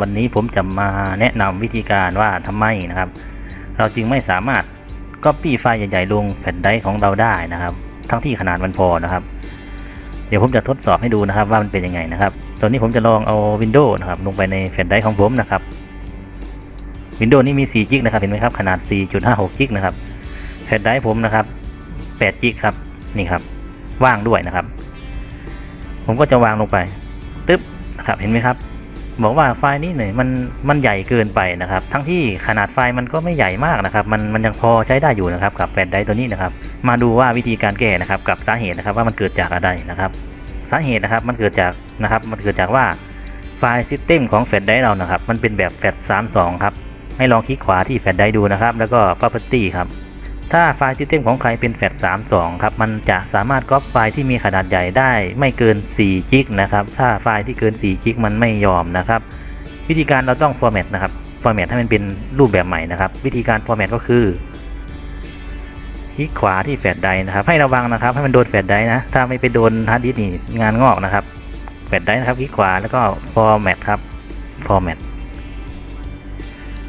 วันนี้ผมจะมาแนะนำวิธีการว่าทำไมนะครับ เราจึงไม่สามารถก๊อปปี้ไฟล์ใหญ่ๆลงแผ่นไดร์ของเราได้นะครับ ทั้งที่ขนาดมันพอนะครับ เดี๋ยวผมจะทดสอบให้ดูนะครับว่ามันเป็นยังไงนะครับ ตอนนี้ผมจะลองเอา Windows นะครับลงไปในแผ่นไดร์ของผมนะครับ Windows นี่มี4จิกนะครับเห็นไหมครับขนาด 4.56จิกนะครับแผ่นไดร์ผมนะครับ8จิกครับนี่ครับ ว่างด้วยนะครับ ผมก็จะวางลงไปตึ๊บนะครับเห็นไหมครับ บอกว่าไฟล์นี้หน่อยมันมันใหญ่เกินไปนะครับ ทั้งที่ขนาดไฟล์มันก็ไม่ใหญ่มากนะครับ มันมันยังพอใช้ได้อยู่นะครับกับแผ่นไดร์ตัวนี้นะครับ มาดูว่าวิธีการแก้นะครับกับสาเหตุนะครับว่ามันเกิดจากอะไรนะครับ สาเหตุนะครับมันเกิดจากนะครับ มันเกิดจากว่าไฟล์ซิสเต็มของแฟลชไดร์เรานะครับ มันเป็นแบบแฟลช32 ครับ ให้ลองคลิกขวาที่แฟลชไดร์ดูนะครับ แล้วก็ property ครับ ถ้าไฟล์ซิสเต็มของใครเป็นแฟลช32 ครับ มันจะสามารถก๊อปไฟล์ที่มีขนาดใหญ่ได้ไม่เกิน4จิกนะครับ ถ้าไฟล์ที่เกิน4จิกมันไม่ยอมนะครับ วิธีการเราต้อง format นะครับ format ให้มันเป็นรูปแบบใหม่นะครับ วิธีการ format ก็คือคลิกขวาที่แฟลชไดนะครับ ให้ระวังนะครับ ให้มันโดนแฟลชไดนะ ถ้าไม่ไปโดนฮาร์ดดิสก์นี่งานงอกนะครับ แฟลชไดนะครับ คลิกขวาแล้วก็ format ครับ format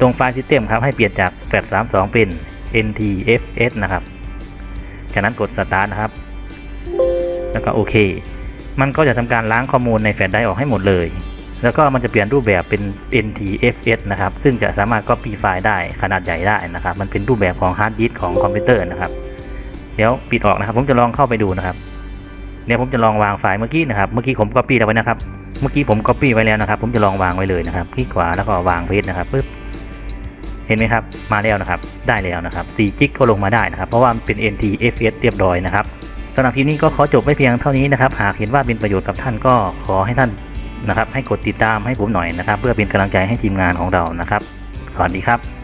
ตตรงไฟล์ system ครับ ให้เปลี่ยนจากแฟลช32 เป็น ntfs นะครับ จากนั้นกด start นะครับ แล้วก็โอเค มันก็จะทำการล้างข้อมูลในแฟลชไดรฟ์ออกให้หมดเลย แล้วก็มันจะเปลี่ยนรูปแบบเป็น NTFS นะครับ ซึ่งจะสามารถ copy ไฟล์ได้ขนาดใหญ่ได้นะครับ มันเป็นรูปแบบของฮาร์ดดิสก์ของคอมพิวเตอร์นะครับ เดี๋ยวปิดออกนะครับ ผมจะลองเข้าไปดูนะครับ เดี๋ยวผมจะลองวางไฟล์เมื่อกี้นะครับ เมื่อกี้ผม copy เอาไว้นะครับ เมื่อกี้ผม copy ไว้แล้วนะครับ ผมจะลองวางไว้เลยนะครับ คลิกขวาแล้วก็วางเพจนะครับปึ๊บ เห็นไหมครับ มาแล้วนะครับ ได้แล้วนะครับ4จิกก็ลงมาได้นะครับ เพราะว่าเป็น NTFS เรียบร้อยนะครับสำหรับคลิปนี้ก็ขอจบไว้เพียงเท่านี้นะครับ หากเห็นว่าเป็นประโยชน์กับท่านก็ขอให้ท่านนะครับ ให้กดติดตามให้ผมหน่อยนะครับ เพื่อเป็นกำลังใจให้ทีมงานของเรานะครับ สวัสดีครับ